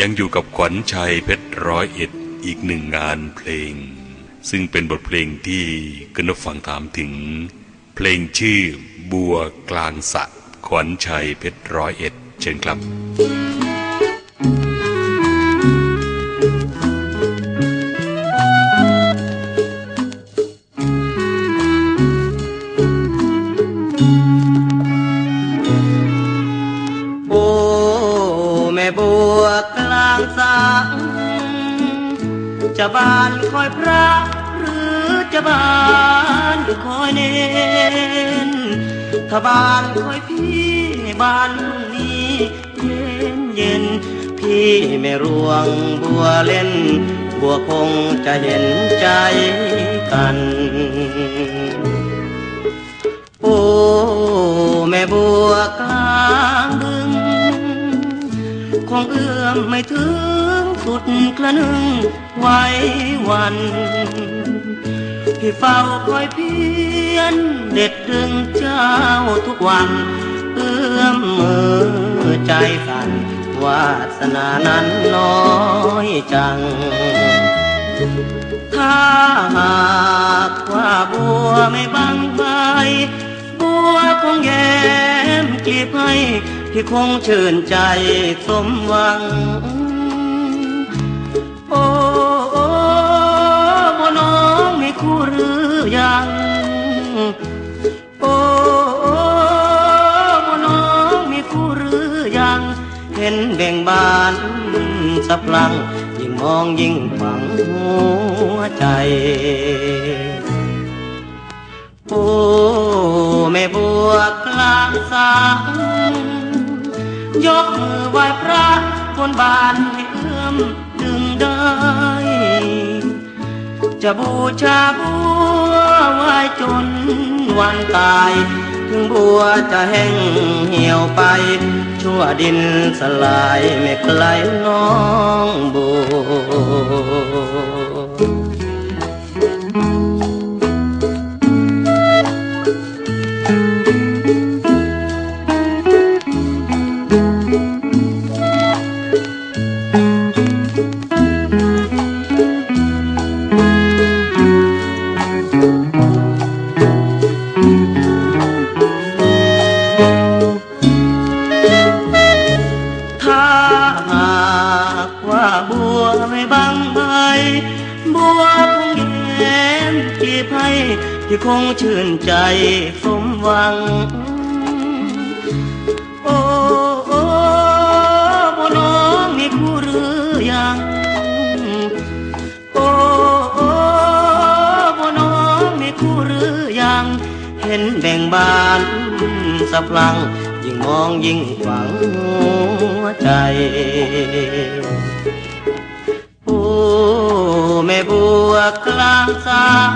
ยังอยู่กับขวัญชัยเพชรร้อยเอ็ดอีกหนึ่งงานเพลง ซึ่งเป็นบทเพลงที่กนกฟังถามถึง เพลงชื่อบัวกลางสะขวัญชัยเพชรร้อยเอ็ดเชิญครับโอ้แม่บัวกล สังจะบานคอยพระหรือจะบานคอยเนนถ้าบานคอยพี่บานนี้เย็นเย็นพี่ไม่ร่วงบัวเล่น บัวคงจะเห็นใจกัน ไม่ถึงสุดกระนึงไว้วันพี่เฝ้าคอยเพียน เด็ดดึงเจ้าทุกวัน เอื้อมมือใจสั่นวาสนานั้นน้อยจัง ถ้าหากว่าบัวไม่บังใบบัวคงแย้มกลีบให้ พี่คงชื่นใจสมหวัง โอ้โอ้บน้องมีคู่หรือยัง โอ้โอ้บน้องมีคู่หรือยัง เห็นเบ่งบานสะพลัง ยิ่งมองยิ่งฝังหัวใจโอ้แม่บัวกลางสาง ยกมือไหว้พระบนบานให้เอื้อมดึงได้ จะบูชาบัวไหว้จนวันตาย ถึงบัวจะแห้งเหี่ยวไป ชั่วดินสลายไม่ไกลน้องบัว ถ้าหากว่าบัวไม่บังใบบัวคงแย้มจีบให้ที่คงชื่นใจสมหวัง โอ้โอ้บัวน้องมีคู่หรือยังโอ้โอ้บัวน้องมีคู่หรือยัง เห็นแบ่งบานสะพลัง ยิ่งมองยิ่งฝังหัวใจ โอ้แม่บัวกลางสาง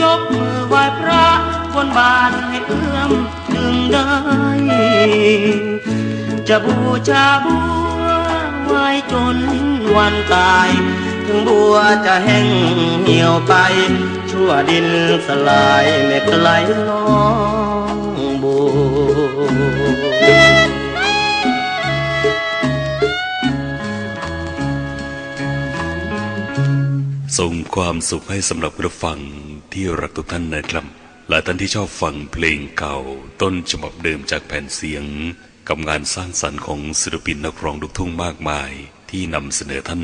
ยกมือไหว้พระบนบานให้เอื้อมดึงได้ จะบูชาบัวไว้จนวันตาย ถึงบัวจะแห้งเหี่ยวไป ชั่วดินสลายไม่ไกลน้อง ส่งความสุขให้สำหรับผู้ฟังที่รักทุกท่านนะครับและท่านที่ชอบฟังเพลงเก่า ต้นฉบับเดิมจากแผ่นเสียงกับงานสร้างสรรค์ของศิลปินนักร้องลูกทุ่งมากมายที่นำเสนอท่าน